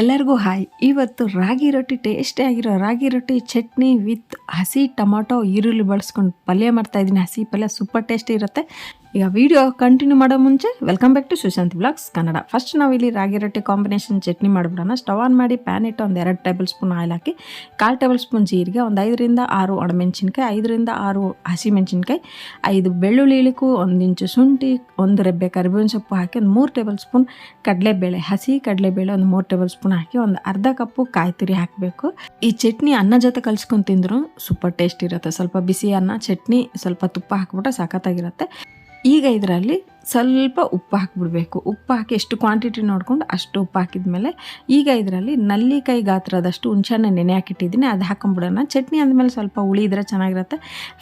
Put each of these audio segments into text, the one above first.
ಎಲ್ಲರಿಗೂ ಹಾಯ್. ಇವತ್ತು ರಾಗಿ ರೊಟ್ಟಿ ಟೇಸ್ಟಿ ಆಗಿರೋ ರಾಗಿ ರೊಟ್ಟಿ, ಚಟ್ನಿ ವಿತ್ ಹಸಿ ಟೊಮಾಟೊ ಈರುಳ್ಳಿ ಬಳಸ್ಕೊಂಡು ಪಲ್ಯ ಮಾಡ್ತಾ ಇದ್ದೀನಿ. ಹಸಿ ಪಲ್ಯ ಸೂಪರ್ ಟೇಸ್ಟಿ ಇರುತ್ತೆ. ಈಗ ವಿಡಿಯೋ ಕಂಟಿನ್ಯೂ ಮಾಡೋ ಮುಂಚೆ welcome back to Sushant blogs Kannada first ನಾವು ಇಲ್ಲಿ ರಾಗಿ ರೊಟ್ಟಿ ಕಾಂಬಿನೇಷನ್ ಚಟ್ನಿ ಮಾಡಿಬಿಡೋಣ. ಸ್ಟವ್ ಆನ್ ಮಾಡಿ ಪ್ಯಾನ್ ಇಟ್ಟು ಒಂದು ಎರಡು ಟೇಬಲ್ ಸ್ಪೂನ್ ಆಯಿಲ್ ಹಾಕಿ, ಕಾಲು ಟೇಬಲ್ ಸ್ಪೂನ್ ಜೀರಿಗೆ, ಒಂದು ಐದರಿಂದ ಆರು ಒಣಮೆಣಸಿನ್ಕಾಯಿ, ಐದರಿಂದ ಆರು ಹಸಿಮೆಣಸಿನ್ಕಾಯಿ, ಐದು ಬೆಳ್ಳುಳ್ಳಿ ಇಳಿಕು, ಒಂದು ಇಂಚು ಶುಂಠಿ, ಒಂದು ರೆಬ್ಬೆ ಕರಿಬೇವಿನ ಸೊಪ್ಪು ಹಾಕಿ, ಒಂದು ಮೂರು ಟೇಬಲ್ ಸ್ಪೂನ್ ಕಡಲೆಬೇಳೆ, ಹಸಿ ಕಡಲೆಬೇಳೆ ಒಂದು ಮೂರು ಟೇಬಲ್ ಸ್ಪೂನ್ ಹಾಕಿ, ಒಂದು ಅರ್ಧ ಕಪ್ಪು ಕಾಯಿ ತುರಿ ಹಾಕಬೇಕು. ಈ ಚಟ್ನಿ ಅನ್ನ ಜೊತೆ ಕಲ್ಸ್ಕೊಂಡು ತಿಂದರೂ ಸೂಪರ್ ಟೇಸ್ಟ್ ಇರುತ್ತೆ. ಸ್ವಲ್ಪ ಬಿಸಿ ಅನ್ನ, ಚಟ್ನಿ ಸ್ವಲ್ಪ ತುಪ್ಪ ಹಾಕ್ಬಿಟ್ಟು ಸಖತ್ತಾಗಿರುತ್ತೆ ಈಗ ಇದರಲ್ಲಿ ಸ್ವಲ್ಪ ಉಪ್ಪು ಹಾಕಿಬಿಡ್ಬೇಕು. ಉಪ್ಪು ಹಾಕಿ ಎಷ್ಟು ಕ್ವಾಂಟಿಟಿ ನೋಡ್ಕೊಂಡು ಅಷ್ಟು ಉಪ್ಪು ಹಾಕಿದ್ಮೇಲೆ ಈಗ ಇದರಲ್ಲಿ ನಲ್ಲಿಕಾಯಿ ಗಾತ್ರದಷ್ಟು ಹುಣ್ಸೆಹಣ್ಣು ನೆನೆ ಹಾಕಿಟ್ಟಿದ್ದೀನಿ. ಅದು ಹಾಕೊಂಬಿಡೋಣ. ಚಟ್ನಿ ಅಂದಮೇಲೆ ಸ್ವಲ್ಪ ಹುಳಿ ಇದ್ರೆ ಚೆನ್ನಾಗಿರುತ್ತೆ.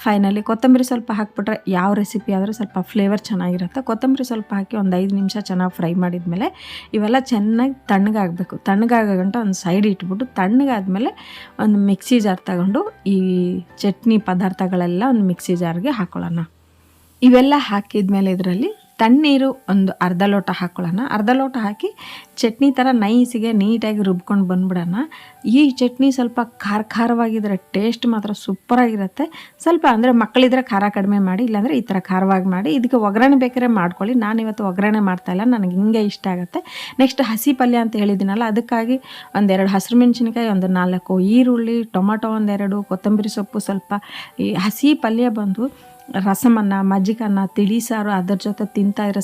ಫೈನಲಿ ಕೊತ್ತಂಬರಿ ಸ್ವಲ್ಪ ಹಾಕ್ಬಿಟ್ರೆ ಯಾವ ರೆಸಿಪಿ ಆದರೂ ಸ್ವಲ್ಪ ಫ್ಲೇವರ್ ಚೆನ್ನಾಗಿರುತ್ತೆ. ಕೊತ್ತಂಬರಿ ಸ್ವಲ್ಪ ಹಾಕಿ ಒಂದು ಐದು ನಿಮಿಷ ಚೆನ್ನಾಗಿ ಫ್ರೈ ಮಾಡಿದ್ಮೇಲೆ ಇವೆಲ್ಲ ಚೆನ್ನಾಗಿ ತಣ್ಣಗಾಗಬೇಕು. ತಣ್ಣಗಾಗಂಟ ಗಂಟ ಒಂದು ಸೈಡ್ ಇಟ್ಬಿಟ್ಟು ತಣ್ಣಗಾದ್ಮೇಲೆ ಒಂದು ಮಿಕ್ಸಿ ಜಾರ್ ತಗೊಂಡು ಈ ಚಟ್ನಿ ಪದಾರ್ಥಗಳೆಲ್ಲ ಒಂದು ಮಿಕ್ಸಿ ಜಾರ್ಗೆ ಹಾಕೊಳ್ಳೋಣ. ಇವೆಲ್ಲ ಹಾಕಿದ್ಮೇಲೆ ಇದರಲ್ಲಿ ತಣ್ಣೀರು ಒಂದು ಅರ್ಧ ಲೋಟ ಹಾಕ್ಕೊಳ್ಳೋಣ ಅರ್ಧ ಲೋಟ ಹಾಕಿ ಚಟ್ನಿ ಥರ ನೈಸಿಗೆ ನೀಟಾಗಿ ರುಬ್ಕೊಂಡು ಬಂದ್ಬಿಡೋಣ. ಈ ಚಟ್ನಿ ಸ್ವಲ್ಪ ಖಾರ ಖಾರವಾಗಿದ್ರೆ ಟೇಸ್ಟ್ ಮಾತ್ರ ಸೂಪರಾಗಿರುತ್ತೆ. ಸ್ವಲ್ಪ ಅಂದರೆ ಮಕ್ಕಳಿದ್ರೆ ಖಾರ ಕಡಿಮೆ ಮಾಡಿ, ಇಲ್ಲಾಂದರೆ ಈ ಥರ ಖಾರವಾಗಿ ಮಾಡಿ. ಇದಕ್ಕೆ ಒಗ್ಗರಣೆ ಬೇಕಾದ್ರೆ ಮಾಡ್ಕೊಳ್ಳಿ. ನಾನು ಇವತ್ತು ಒಗ್ಗರಣೆ ಮಾಡ್ತಾಯಿಲ್ಲ ನನಗೆ ಹಿಂಗೆ ಇಷ್ಟ ಆಗುತ್ತೆ. ನೆಕ್ಸ್ಟ್ ಹಸಿ ಪಲ್ಯ ಅಂತ ಹೇಳಿದ್ದೀನಲ್ಲ, ಅದಕ್ಕಾಗಿ ಒಂದೆರಡು ಹಸಿರು ಮೆಣಸಿನ್ಕಾಯಿ ಒಂದು ನಾಲ್ಕು ಈರುಳ್ಳಿ, ಟೊಮಾಟೊ ಒಂದೆರಡು, ಕೊತ್ತಂಬರಿ ಸೊಪ್ಪು ಸ್ವಲ್ಪ ಈ ಹಸಿ ಪಲ್ಯ ಬಂದು ರಸಮನ್ನ, ಮಜ್ಜಿಗನ್ನ, ತಿಳಿ ಸಾರು, ಅದ್ರ ಜೊತೆ ತಿಂತಾ ಇರೋ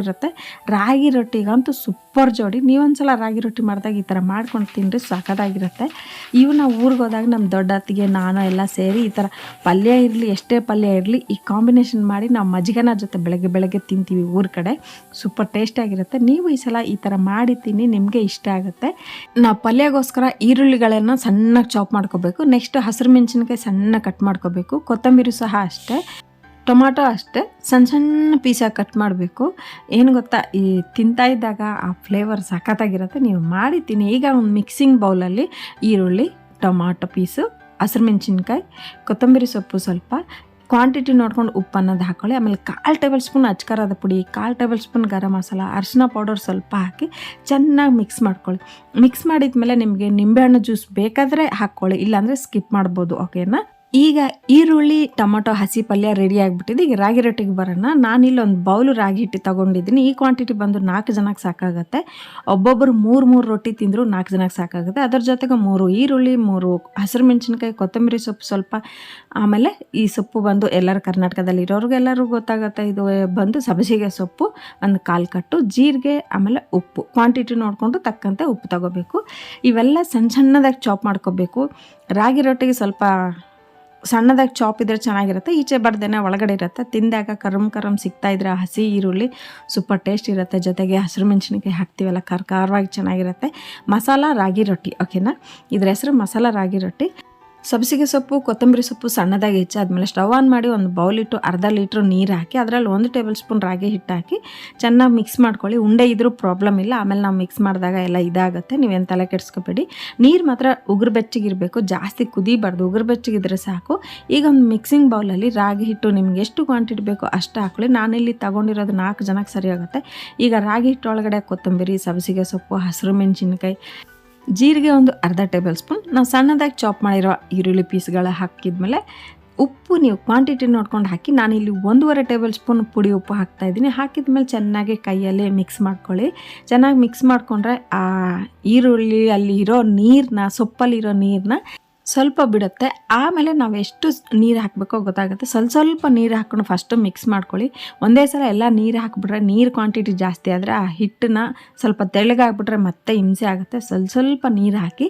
ಇರುತ್ತೆ. ರಾಗಿ ರೊಟ್ಟಿಗಂತೂ ಸೂಪರ್ ಜೋಡಿ. ನೀವೊಂದ್ಸಲ ರಾಗಿ ರೊಟ್ಟಿ ಮಾಡಿದಾಗ ಈ ಥರ ಮಾಡ್ಕೊಂಡು ತಿಂದರೆ ಸಖತ್ತಾಗಿರುತ್ತೆ. ಇವನ್ನ ಊರಿಗೆ ಹೋದಾಗ ನಮ್ಮ ದೊಡ್ಡತ್ತಿಗೆ ನಾನು ಎಲ್ಲ ಸೇರಿ ಈ ಥರ ಪಲ್ಯ ಇರಲಿ, ಎಷ್ಟೇ ಪಲ್ಯ ಇರಲಿ, ಈ ಕಾಂಬಿನೇಷನ್ ಮಾಡಿ ನಾವು ಮಜ್ಜಿಗನ ಜೊತೆ ಬೆಳಗ್ಗೆ ಬೆಳಗ್ಗೆ ತಿಂತೀವಿ ಊರ ಕಡೆ. ಸೂಪರ್ ಟೇಸ್ಟಾಗಿರುತ್ತೆ ನೀವು ಈ ಸಲ ಈ ಥರ ಮಾಡಿ ತಿನ್ನಿ, ನಿಮಗೆ ಇಷ್ಟ ಆಗುತ್ತೆ. ನಾವು ಪಲ್ಯಗೋಸ್ಕರ ಈರುಳ್ಳಿಗಳನ್ನು ಸಣ್ಣಗೆ ಚಾಪ್ ಮಾಡ್ಕೋಬೇಕು. ನೆಕ್ಸ್ಟ್ ಹಸಿರು ಮೆಣಸಿನ್ಕಾಯಿ ಸಣ್ಣ ಕಟ್ ಮಾಡ್ಕೋಬೇಕು. ಕೊತ್ತಂಬರಿ ಸಹ ಅಷ್ಟೇ. ಟೊಮಾಟೊ ಅಷ್ಟೇ, ಸಣ್ಣ ಸಣ್ಣ ಪೀಸಾಗಿ ಕಟ್ ಮಾಡಬೇಕು. ಏನು ಗೊತ್ತಾ, ಈ ತಿಂತಾ ಇದ್ದಾಗ ಆ ಫ್ಲೇವರ್ ಸಖತ್ತಾಗಿರುತ್ತೆ. ನೀವು ಮಾಡಿ ತಿನ್ನಿ ಈಗ ಒಂದು ಮಿಕ್ಸಿಂಗ್ ಬೌಲಲ್ಲಿ ಈರುಳ್ಳಿ, ಟೊಮಾಟೊ ಪೀಸು ಹಸಿರು ಮೆಣಸಿನ್ಕಾಯಿ, ಕೊತ್ತಂಬರಿ ಸೊಪ್ಪು ಸ್ವಲ್ಪ ಕ್ವಾಂಟಿಟಿ ನೋಡ್ಕೊಂಡು ಉಪ್ಪು ಅನ್ನೋದು ಹಾಕ್ಕೊಳ್ಳಿ ಆಮೇಲೆ ಕಾಲು ಟೇಬಲ್ ಸ್ಪೂನ್ ಅಚ್ಕಾರದ ಪುಡಿ, ಕಾಲು ಟೇಬಲ್ ಸ್ಪೂನ್ ಗರಂ ಮಸಾಲ, ಅರಿಶಿನ ಪೌಡರ್ ಸ್ವಲ್ಪ ಹಾಕಿ ಚೆನ್ನಾಗಿ ಮಿಕ್ಸ್ ಮಾಡ್ಕೊಳ್ಳಿ. ಮಿಕ್ಸ್ ಮಾಡಿದ ಮೇಲೆ ನಿಮಗೆ ನಿಂಬೆಹಣ್ಣು ಜ್ಯೂಸ್ ಬೇಕಾದರೆ ಹಾಕ್ಕೊಳ್ಳಿ. ಇಲ್ಲಾಂದರೆ ಸ್ಕಿಪ್ ಮಾಡ್ಬೋದು ಓಕೆನಾ ಈಗ ಈರುಳ್ಳಿ, ಟೊಮೊಟೊ, ಹಸಿ ಪಲ್ಯ ರೆಡಿ ಆಗಿಬಿಟ್ಟಿದೆ. ಈಗ ರಾಗಿ ರೊಟ್ಟಿಗೆ ಬರೋಣ. ನಾನಿಲ್ಲಿ ಒಂದು ಬೌಲು ರಾಗಿ ಹಿಟ್ಟು ತೊಗೊಂಡಿದ್ದೀನಿ. ಈ ಕ್ವಾಂಟಿಟಿ ಬಂದು ನಾಲ್ಕು ಜನಕ್ಕೆ ಸಾಕಾಗುತ್ತೆ. ಒಬ್ಬೊಬ್ಬರು ಮೂರು ಮೂರು ರೊಟ್ಟಿ ತಿಂದರೂ ನಾಲ್ಕು ಜನಕ್ಕೆ ಸಾಕಾಗುತ್ತೆ. ಅದರ ಜೊತೆಗೆ ಮೂರು ಈರುಳ್ಳಿ, ಮೂರು ಹಸಿರು ಮೆಣಸಿನ್ಕಾಯಿ, ಕೊತ್ತಂಬರಿ ಸೊಪ್ಪು ಸ್ವಲ್ಪ. ಆಮೇಲೆ ಈ ಸೊಪ್ಪು ಬಂದು ಎಲ್ಲರೂ ಕರ್ನಾಟಕದಲ್ಲಿ ಇರೋರಿಗೆಲ್ಲರಿಗೂ ಗೊತ್ತಾಗುತ್ತೆ. ಇದು ಬಂದು ಸಬಸಿಗೆ ಸೊಪ್ಪು, ಒಂದು ಕಾಲು ಕಟ್ಟು, ಜೀರಿಗೆ, ಆಮೇಲೆ ಉಪ್ಪು. ಕ್ವಾಂಟಿಟಿ ನೋಡಿಕೊಂಡು ತಕ್ಕಂತೆ ಉಪ್ಪು ತಗೋಬೇಕು. ಇವೆಲ್ಲ ಸಣ್ಣ ಸಣ್ಣದಾಗಿ ಚಾಪ್ ಮಾಡ್ಕೋಬೇಕು. ರಾಗಿ ರೊಟ್ಟಿಗೆ ಸ್ವಲ್ಪ ಸಣ್ಣದಾಗಿ ಚಾಪ್ ಇದ್ರೆ ಚೆನ್ನಾಗಿರುತ್ತೆ, ಈಚೆ ಬರ್ದೇನೆ ಒಳಗಡೆ ಇರುತ್ತೆ. ತಿಂದಾಗ ಕರಮ್ ಕರಮ್ ಸಿಗ್ತಾ ಇದ್ರೆ ಹಸಿ ಈರುಳ್ಳಿ ಸೂಪರ್ ಟೇಸ್ಟ್ ಇರುತ್ತೆ. ಜೊತೆಗೆ ಹಸಿರು ಮೆಣಸಿನಕಾಯಿ ಹಾಕ್ತೀವಲ್ಲ, ಖಾರ ಖಾರವಾಗಿ ಚೆನ್ನಾಗಿರುತ್ತೆ. ಮಸಾಲ ರಾಗಿ ರೊಟ್ಟಿ ಓಕೆನಾ ಇದ್ರ ಹೆಸರು ಮಸಾಲ ರಾಗಿ ರೊಟ್ಟಿ. ಸಬ್ಸಿಗೆ ಸೊಪ್ಪು, ಕೊತ್ತಂಬರಿ ಸೊಪ್ಪು ಸಣ್ಣದಾಗಿ ಹೆಚ್ಚಾದ್ಮೇಲೆ ಸ್ಟವ್ ಆನ್ ಮಾಡಿ ಒಂದು ಬೌಲ್ ಇಟ್ಟು ಅರ್ಧ ಲೀಟ್ರ್ ನೀರು ಹಾಕಿ, ಅದರಲ್ಲಿ ಒಂದು ಟೇಬಲ್ ಸ್ಪೂನ್ ರಾಗಿ ಹಿಟ್ಟು ಹಾಕಿ ಚೆನ್ನಾಗಿ ಮಿಕ್ಸ್ ಮಾಡ್ಕೊಳ್ಳಿ. ಉಂಡೆ ಇದ್ದರೂ ಪ್ರಾಬ್ಲಮ್ ಇಲ್ಲ. ಆಮೇಲೆ ನಾವು ಮಿಕ್ಸ್ ಮಾಡಿದಾಗ ಎಲ್ಲ ಇದಾಗುತ್ತೆ. ನೀವೇನು ತಲೆ ಕೆಡಿಸ್ಕೋಬೇಡಿ. ನೀರು ಮಾತ್ರ ಉಗುರು ಬೆಚ್ಚಗಿರಬೇಕು. ಜಾಸ್ತಿ ಕುದಿಬಾರ್ದು. ಉಗುರು ಬೆಚ್ಚಗಿದ್ರೆ ಸಾಕು. ಈಗ ಒಂದು ಮಿಕ್ಸಿಂಗ್ ಬೌಲಲ್ಲಿ ರಾಗಿ ಹಿಟ್ಟು ನಿಮ್ಗೆ ಎಷ್ಟು ಕ್ವಾಂಟಿಟಿ ಬೇಕೋ ಅಷ್ಟು ಹಾಕೊಳ್ಳಿ. ನಾನಿಲ್ಲಿ ತಗೊಂಡಿರೋದು ನಾಲ್ಕು ಜನಕ್ಕೆ ಸರಿ ಆಗುತ್ತೆ ಈಗ ರಾಗಿ ಹಿಟ್ಟು ಒಳಗಡೆ ಕೊತ್ತಂಬರಿ, ಸಬ್ಸಿಗೆ ಸೊಪ್ಪು, ಹಸಿರು ಮೆಣಸಿನ್ಕಾಯಿ ಜೀರಿಗೆ ಒಂದು ಅರ್ಧ ಟೇಬಲ್ ಸ್ಪೂನ್. ನಾವು ಸಣ್ಣದಾಗಿ ಚಾಪ್ ಮಾಡಿರೋ ಈರುಳ್ಳಿ ಪೀಸ್ಗಳ ಹಾಕಿದ್ಮೇಲೆ ಉಪ್ಪು ನೀವು ಕ್ವಾಂಟಿಟಿ ನೋಡ್ಕೊಂಡು ಹಾಕಿ, ನಾನಿಲ್ಲಿ ಒಂದೂವರೆ ಟೇಬಲ್ ಸ್ಪೂನ್ ಪುಡಿ ಉಪ್ಪು ಹಾಕ್ತಾ ಇದ್ದೀನಿ. ಹಾಕಿದ್ಮೇಲೆ ಚೆನ್ನಾಗಿ ಕೈಯಲ್ಲೇ ಮಿಕ್ಸ್ ಮಾಡ್ಕೊಳ್ಳಿ. ಚೆನ್ನಾಗಿ ಮಿಕ್ಸ್ ಮಾಡಿಕೊಂಡ್ರೆ ಆ ಈರುಳ್ಳಿ ಅಲ್ಲಿ ಇರೋ ನೀರನ್ನ ಸೊಪ್ಪಲ್ಲಿರೋ ನೀರನ್ನ ಸ್ವಲ್ಪ ಬಿಡುತ್ತೆ. ಆಮೇಲೆ ನಾವು ಎಷ್ಟು ನೀರು ಹಾಕಬೇಕೋ ಗೊತ್ತಾಗುತ್ತೆ. ಸ್ವಲ್ಪ ಸ್ವಲ್ಪ ನೀರು ಹಾಕ್ಕೊಂಡು ಫಸ್ಟು ಮಿಕ್ಸ್ ಮಾಡ್ಕೊಳ್ಳಿ. ಒಂದೇ ಸಲ ಎಲ್ಲ ನೀರು ಹಾಕಿಬಿಟ್ರೆ ನೀರು ಕ್ವಾಂಟಿಟಿ ಜಾಸ್ತಿ ಆದರೆ ಆ ಹಿಟ್ಟನ್ನ ಸ್ವಲ್ಪ ತೆಳ್ಳಗಾಗ್ಬಿಟ್ರೆ ಮತ್ತೆ ಹಿಂಸೆ ಆಗುತ್ತೆ. ಸ್ವಲ್ಪ ಸ್ವಲ್ಪ ನೀರು ಹಾಕಿ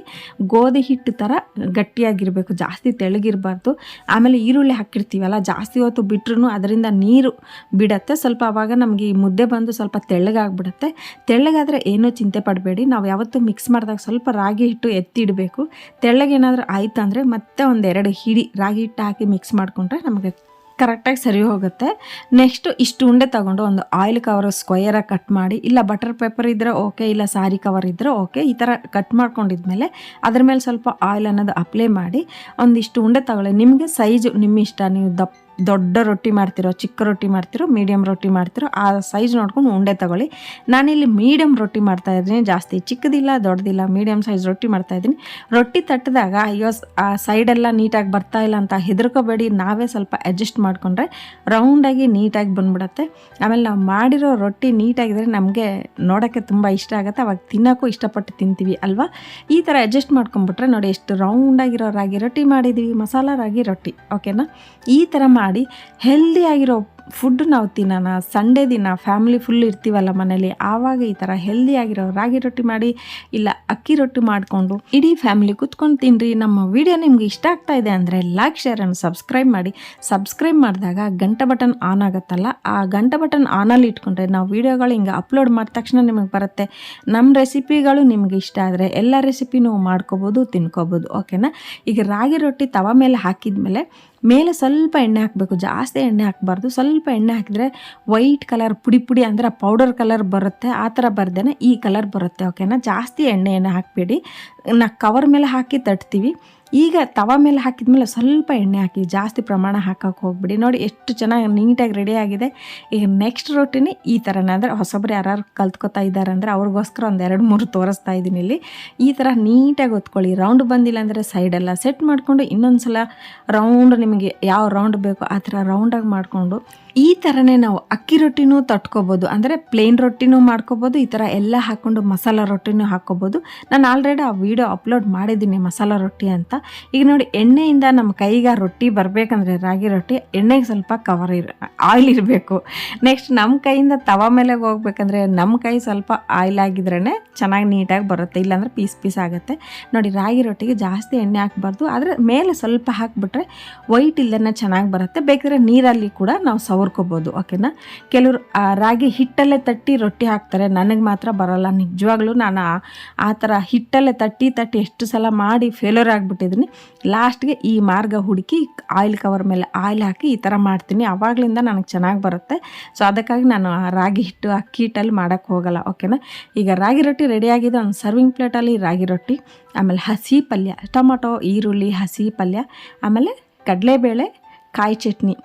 ಗೋಧಿ ಹಿಟ್ಟು ಥರ ಗಟ್ಟಿಯಾಗಿರಬೇಕು, ಜಾಸ್ತಿ ತೆಳ್ಳಗಿರಬಾರ್ದು. ಆಮೇಲೆ ಈರುಳ್ಳಿ ಹಾಕಿರ್ತೀವಲ್ಲ, ಜಾಸ್ತಿ ಹೊತ್ತು ಬಿಟ್ರೂ ಅದರಿಂದ ನೀರು ಬಿಡತ್ತೆ. ಸ್ವಲ್ಪ ಆವಾಗ ನಮಗೆ ಈ ಮುದ್ದೆ ಬಂದು ಸ್ವಲ್ಪ ತೆಳ್ಳಗಾಗ್ಬಿಡುತ್ತೆ. ತೆಳ್ಳಗಾದರೆ ಏನೂ ಚಿಂತೆ ಪಡಬೇಡಿ. ನಾವು ಯಾವತ್ತೂ ಮಿಕ್ಸ್ ಮಾಡಿದಾಗ ಸ್ವಲ್ಪ ರಾಗಿ ಹಿಟ್ಟು ಎತ್ತಿಡಬೇಕು. ತೆಳ್ಳಗೇನಾದರೂ ಆಯ್ತು ಅಂದರೆ ಮತ್ತೆ ಒಂದೆರಡು ಹಿಡಿ, ರಾಗಿ ಹಿಟ್ಟು ಹಾಕಿ ಮಿಕ್ಸ್ ಮಾಡಿಕೊಂಡ್ರೆ ನಮಗೆ ಕರೆಕ್ಟಾಗಿ ಸರಿ ಹೋಗುತ್ತೆ. ನೆಕ್ಸ್ಟು ಇಷ್ಟು ಉಂಡೆ ತಗೊಂಡು ಒಂದು ಆಯಿಲ್ ಕವರ್ ಸ್ಕ್ವಯರಾಗಿ ಕಟ್ ಮಾಡಿ, ಇಲ್ಲ ಬಟರ್ ಪೇಪರ್ ಇದ್ದರೆ ಓಕೆ ಇಲ್ಲ ಸಾರಿ ಕವರ್ ಇದ್ದರೆ ಓಕೆ ಈ ಥರ ಕಟ್ ಮಾಡ್ಕೊಂಡಿದ್ಮೇಲೆ ಅದ್ರ ಮೇಲೆ ಸ್ವಲ್ಪ ಆಯಿಲ್ ಅನ್ನೋದು ಅಪ್ಲೈ ಮಾಡಿ, ಒಂದಿಷ್ಟು ಉಂಡೆ ತಗೊಳ್ಳಿ. ನಿಮಗೆ ಸೈಜು ನಿಮ್ಮ ಇಷ್ಟ ನೀವು ದಪ್ಪ ದೊಡ್ಡ ರೊಟ್ಟಿ ಮಾಡ್ತಿರೋ, ಚಿಕ್ಕ ರೊಟ್ಟಿ ಮಾಡ್ತಿರೋ ಮೀಡಿಯಂ ರೊಟ್ಟಿ ಮಾಡ್ತಿರೋ, ಆ ಸೈಜ್ ನೋಡ್ಕೊಂಡು ಉಂಡೆ ತಗೊಳ್ಳಿ. ನಾನಿಲ್ಲಿ ಮೀಡಿಯಂ ರೊಟ್ಟಿ ಮಾಡ್ತಾ ಇದ್ದೀನಿ, ಜಾಸ್ತಿ ಚಿಕ್ಕದಿಲ್ಲ, ದೊಡ್ಡದಿಲ್ಲ ಮೀಡಿಯಮ್ ಸೈಜ್ ರೊಟ್ಟಿ ಮಾಡ್ತಾ ಇದ್ದೀನಿ. ರೊಟ್ಟಿ ತಟ್ಟಿದಾಗ, ಅಯ್ಯೋ ಆ ಸೈಡೆಲ್ಲ ನೀಟಾಗಿ ಬರ್ತಾ ಇಲ್ಲ ಅಂತ ಹೆದರ್ಕೋಬೇಡಿ. ನಾವೇ ಸ್ವಲ್ಪ ಅಡ್ಜಸ್ಟ್ ಮಾಡಿಕೊಂಡ್ರೆ ರೌಂಡಾಗಿ ನೀಟಾಗಿ ಬಂದ್ಬಿಡತ್ತೆ. ಆಮೇಲೆ ನಾವು ಮಾಡಿರೋ ರೊಟ್ಟಿ ನೀಟಾಗಿದ್ದರೆ ನಮಗೆ ನೋಡೋಕ್ಕೆ ತುಂಬ ಇಷ್ಟ ಆಗುತ್ತೆ. ಅವಾಗ ತಿನ್ನೋಕ್ಕೂ ಇಷ್ಟಪಟ್ಟು ತಿಂತೀವಿ ಅಲ್ವಾ? ಈ ಥರ ಅಡ್ಜಸ್ಟ್ ಮಾಡ್ಕೊಂಬಿಟ್ರೆ ನೋಡಿ, ಎಷ್ಟು ರೌಂಡಾಗಿರೋ ರಾಗಿ ರೊಟ್ಟಿ ಮಾಡಿದ್ದೀವಿ ಮಸಾಲ ರಾಗಿ ರೊಟ್ಟಿ ಓಕೆನಾ ಈ ಥರ ಮಾಡಿ ಹೆಲ್ದಿಯಾಗಿರೋ ಫುಡ್ ನಾವು ತಿನ್ನೋಣ. ಸಂಡೇ ದಿನ ಫ್ಯಾಮಿಲಿ ಫುಲ್ ಇರ್ತೀವಲ್ಲ ಮನೇಲಿ, ಆವಾಗ ಈ ಥರ ಹೆಲ್ದಿಯಾಗಿರೋ ರಾಗಿ ರೊಟ್ಟಿ ಮಾಡಿ ಇಲ್ಲ ಅಕ್ಕಿ ರೊಟ್ಟಿ ಮಾಡಿಕೊಂಡು ಇಡೀ ಫ್ಯಾಮಿಲಿ ಕುತ್ಕೊಂಡು ತಿನ್ನಿರಿ ನಮ್ಮ ವಿಡಿಯೋ ನಿಮ್ಗೆ ಇಷ್ಟ ಆಗ್ತಾ ಇದೆ ಅಂದರೆ ಲೈಕ್ ಶೇರ್ ಆ್ಯಂಡ್ ಸಬ್ಸ್ಕ್ರೈಬ್ ಮಾಡಿ. ಸಬ್ಸ್ಕ್ರೈಬ್ ಮಾಡಿದಾಗ ಗಂಟೆ ಬಟನ್ ಆನ್ ಆಗುತ್ತಲ್ಲ? ಆ ಗಂಟೆ ಬಟನ್ ಆನಲ್ಲಿ ಇಟ್ಕೊಂಡ್ರೆ ನಾವು ವೀಡಿಯೋಗಳು ಹಿಂಗೆ ಅಪ್ಲೋಡ್ ಮಾಡಿದ ತಕ್ಷಣ ನಿಮಗೆ ಬರುತ್ತೆ. ನಮ್ಮ ರೆಸಿಪಿಗಳು ನಿಮ್ಗೆ ಇಷ್ಟ ಆದರೆ ಎಲ್ಲ ರೆಸಿಪಿನೂ ಮಾಡ್ಕೋಬೋದು, ತಿನ್ಕೋಬೋದು ಓಕೆನಾ ಈಗ ರಾಗಿ ರೊಟ್ಟಿ ತವ ಮೇಲೆ ಹಾಕಿದ ಮೇಲೆ ಸ್ವಲ್ಪ ಎಣ್ಣೆ ಹಾಕಬೇಕು, ಜಾಸ್ತಿ ಎಣ್ಣೆ ಹಾಕಬಾರ್ದು. ಸ್ವಲ್ಪ ಎಣ್ಣೆ ಹಾಕಿದರೆ ವೈಟ್ ಕಲರ್ ಪುಡಿ ಪುಡಿ ಅಂದರೆ ಪೌಡರ್ ಕಲರ್ ಬರುತ್ತೆ. ಆ ಥರ ಬರ್ದೇನೆ ಈ ಕಲರ್ ಬರುತ್ತೆ ಓಕೆನಾ ಜಾಸ್ತಿ ಎಣ್ಣೆಯನ್ನು ಹಾಕಬೇಡಿ. ನಾ ಕವರ್ ಮೇಲೆ ಹಾಕಿ ತಟ್ತೀವಿ. ಈಗ ತವ ಮೇಲೆ ಹಾಕಿದ್ಮೇಲೆ ಸ್ವಲ್ಪ ಎಣ್ಣೆ ಹಾಕಿ, ಜಾಸ್ತಿ ಪ್ರಮಾಣ ಹಾಕೋಕೆ ಹೋಗ್ಬಿಡಿ. ನೋಡಿ ಎಷ್ಟು ಚೆನ್ನಾಗಿ ನೀಟಾಗಿ ರೆಡಿ ಆಗಿದೆ. ಈಗ ನೆಕ್ಸ್ಟ್ ರೊಟ್ಟಿನೇ ಈ ಥರನೇ ಅಂದರೆ ಹೊಸಬ್ರು ಯಾರು ಕಲ್ತ್ಕೊತಾ ಇದ್ದಾರೆ ಅಂದರೆ ಅವ್ರಿಗೋಸ್ಕರ ಒಂದು ಎರಡು ಮೂರು ತೋರಿಸ್ತಾ ಇದ್ದೀನಿ ಇಲ್ಲಿ. ಈ ಥರ ನೀಟಾಗಿ ಹೊತ್ಕೊಳ್ಳಿ. ರೌಂಡ್ ಬಂದಿಲ್ಲ ಅಂದರೆ ಸೈಡೆಲ್ಲ ಸೆಟ್ ಮಾಡಿಕೊಂಡು ಇನ್ನೊಂದು ಸಲ ರೌಂಡ್ ನಿಮಗೆ ಯಾವ ರೌಂಡ್ ಬೇಕೋ ಆ ಥರ ರೌಂಡಾಗಿ ಮಾಡಿಕೊಂಡು ಈ ಥರನೇ ನಾವು ಅಕ್ಕಿ ರೊಟ್ಟಿನೂ ತಟ್ಕೋಬೋದು. ಅಂದರೆ ಪ್ಲೇನ್ ರೊಟ್ಟಿನೂ ಮಾಡ್ಕೋಬೋದು, ಈ ಥರ ಎಲ್ಲ ಹಾಕ್ಕೊಂಡು ಮಸಾಲ ರೊಟ್ಟಿನೂ ಹಾಕ್ಕೋಬೋದು ನಾನು ಆಲ್ರೆಡಿ ಆ ವಿಡಿಯೋ ಅಪ್ಲೋಡ್ ಮಾಡಿದ್ದೀನಿ ಮಸಾಲ ರೊಟ್ಟಿ ಅಂತ. ಈಗ ನೋಡಿ, ಎಣ್ಣೆಯಿಂದ ನಮ್ಮ ಕೈಗೆ ರೊಟ್ಟಿ ಬರಬೇಕಂದ್ರೆ ರಾಗಿ ರೊಟ್ಟಿ, ಎಣ್ಣೆಗೆ ಸ್ವಲ್ಪ ಕವರ್ ಇರ ಆಯಿಲ್ ಇರಬೇಕು. ನೆಕ್ಸ್ಟ್ ನಮ್ಮ ಕೈಯಿಂದ ತವ ಮೇಲೆ ಹೋಗ್ಬೇಕಂದ್ರೆ ನಮ್ಮ ಕೈ ಸ್ವಲ್ಪ ಆಯಿಲ್ ಆಗಿದ್ರೇ ಚೆನ್ನಾಗಿ ನೀಟಾಗಿ ಬರುತ್ತೆ. ಇಲ್ಲಾಂದ್ರೆ ಪೀಸ್ ಪೀಸ್ ಆಗುತ್ತೆ. ನೋಡಿ, ರಾಗಿ ರೊಟ್ಟಿಗೆ ಜಾಸ್ತಿ ಎಣ್ಣೆ ಹಾಕ್ಬಾರ್ದು. ಆದರೆ ಮೇಲೆ ಸ್ವಲ್ಪ ಹಾಕಿಬಿಟ್ರೆ ವೈಟ್ ಇಲ್ಲದೇ ಚೆನ್ನಾಗಿ ಬರುತ್ತೆ. ಬೇಕಾದ್ರೆ ನೀರಲ್ಲಿ ಕೂಡ ನಾವು ಸವರ್ಕೋಬೋದು ಓಕೆನಾ ಕೆಲವರು ರಾಗಿ ಹಿಟ್ಟಲ್ಲೇ ತಟ್ಟಿ ರೊಟ್ಟಿ ಹಾಕ್ತಾರೆ. ನನಗೆ ಮಾತ್ರ ಬರೋಲ್ಲ. ನಿಜವಾಗ್ಲೂ ನಾನು ಆ- ಆ ಥರ ಹಿಟ್ಟಲ್ಲೇ ತಟ್ಟಿ ತಟ್ಟಿ ಎಷ್ಟು ಸಲ ಮಾಡಿ ಫೇಲ್ಯೂರ್ ಆಗಿಬಿಟ್ಟಿದ್ದೀನಿ ಲಾಸ್ಟ್ಗೆ ಈ ಮಾರ್ಗ ಹುಡುಕಿ ಆಯಿಲ್ ಕವರ್ ಮೇಲೆ ಆಯಿಲ್ ಹಾಕಿ ಈ ಥರ ಮಾಡ್ತೀನಿ. ಆವಾಗಲಿಂದ ನನಗೆ ಚೆನ್ನಾಗಿ ಬರುತ್ತೆ. ಸೊ ಅದಕ್ಕಾಗಿ ನಾನು ಆ ರಾಗಿ ಹಿಟ್ಟು ಅಕ್ಕಿ ಹಿಟ್ಟಲ್ಲಿ ಮಾಡೋಕ್ಕೆ ಹೋಗಲ್ಲ ಓಕೆನಾ ಈಗ ರಾಗಿ ರೊಟ್ಟಿ ರೆಡಿಯಾಗಿದೆ ಒಂದು ಸರ್ವಿಂಗ್ ಪ್ಲೇಟಲ್ಲಿ ರಾಗಿ ರೊಟ್ಟಿ, ಆಮೇಲೆ ಹಸಿ ಪಲ್ಯ, ಟೊಮೊಟೊ, ಈರುಳ್ಳಿ, ಹಸಿ ಪಲ್ಯ, ಆಮೇಲೆ ಕಡಲೆಬೇಳೆ, ಕಾಯಿ ಚಟ್ನಿ.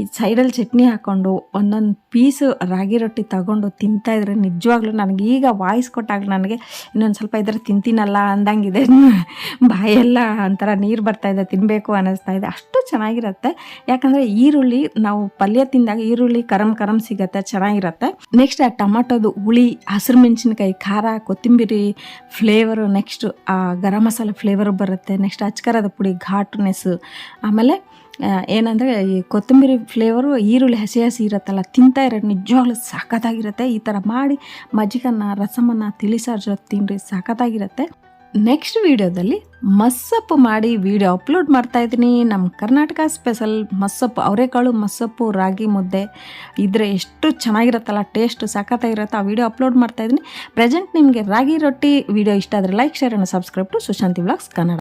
ಈ ಸೈಡಲ್ಲಿ ಚಟ್ನಿ ಹಾಕ್ಕೊಂಡು ಒಂದೊಂದು ಪೀಸು ರಾಗಿ ರೊಟ್ಟಿ ತಗೊಂಡು ತಿಂತಾಯಿದ್ರೆ ನಿಜವಾಗ್ಲೂ ನನಗೆ ಈಗ ವಾಯ್ಸ್ ಕೊಟ್ಟಾಗ ನನಗೆ ಇನ್ನೊಂದು ಸ್ವಲ್ಪ ಇದ್ರೆ ತಿಂತೀನಲ್ಲ ಅಂದಂಗಿದೆ. ಬಾಯೆಲ್ಲ ಒಂಥರ ನೀರು ಬರ್ತಾಯಿದೆ ತಿನ್ನಬೇಕು ಅನ್ನಿಸ್ತಾ ಇದೆ. ಅಷ್ಟು ಚೆನ್ನಾಗಿರುತ್ತೆ. ಯಾಕಂದರೆ ಈರುಳ್ಳಿ, ನಾವು ಪಲ್ಯ ತಿಂದಾಗ ಈರುಳ್ಳಿ ಕರಮ್ ಕರಮ್ ಸಿಗುತ್ತೆ, ಚೆನ್ನಾಗಿರುತ್ತೆ. ನೆಕ್ಸ್ಟ್ ಆ ಟೊಮಟೊದು ಹುಳಿ, ಹಸಿರು ಮೆಣಸಿನ್ಕಾಯಿ, ಖಾರ, ಕೊತ್ತಂಬರಿ ಫ್ಲೇವರು ನೆಕ್ಸ್ಟ್ ಆ ಗರಂ ಮಸಾಲೆ ಫ್ಲೇವರು ಬರುತ್ತೆ. ನೆಕ್ಸ್ಟ್ ಅಚ್ಕರದ ಪುಡಿ, ಘಾಟ್ನೆಸ್. ಆಮೇಲೆ ಏನಂದರೆ ಈ ಕೊತ್ತಂಬರಿ ಫ್ಲೇವರು ಈರುಳ್ಳಿ, ಹಸಿ ಹಸಿ ಇರುತ್ತಲ್ಲ, ತಿಂತಾ ಇರೋ, ನಿಜವಾಗ್ಲೂ ಸಖತ್ತಾಗಿರುತ್ತೆ ಈ ಥರ ಮಾಡಿ ಮಜ್ಜಿಗನ್ನ, ರಸಮನ್ನ ತಿಳಿಸಾರ್ ಜೊತೆ ತಿನ್ನಿರಿ ಸಖತ್ತಾಗಿರುತ್ತೆ ನೆಕ್ಸ್ಟ್ ವಿಡಿಯೋದಲ್ಲಿ ಮಸ್ಸಪ್ಪು ಮಾಡಿ ವಿಡಿಯೋ ಅಪ್ಲೋಡ್ ಮಾಡ್ತಾ ಇದ್ದೀನಿ. ನಮ್ಮ ಕರ್ನಾಟಕ ಸ್ಪೆಷಲ್ ಮಸ್ಸಪ್ಪು, ಅವರೆಕಾಳು ಮಸ್ಸಪ್ಪು, ರಾಗಿ ಮುದ್ದೆ, ಇದ್ರೆ ಎಷ್ಟು ಚೆನ್ನಾಗಿರುತ್ತಲ್ಲ ಟೇಸ್ಟ್ ಸಖತ್ತಾಗಿರುತ್ತೆ ಆ ವಿಡಿಯೋ ಅಪ್ಲೋಡ್ ಮಾಡ್ತಾ ಇದ್ದೀನಿ. ಪ್ರೆಸೆಂಟ್ ನಿಮಗೆ ರಾಗಿ ರೊಟ್ಟಿ ವಿಡಿಯೋ ಇಷ್ಟ ಆದರೆ ಲೈಕ್ ಶೇರ್ ಅನ್ನು subscribe to Sushanti vlogs Kannada.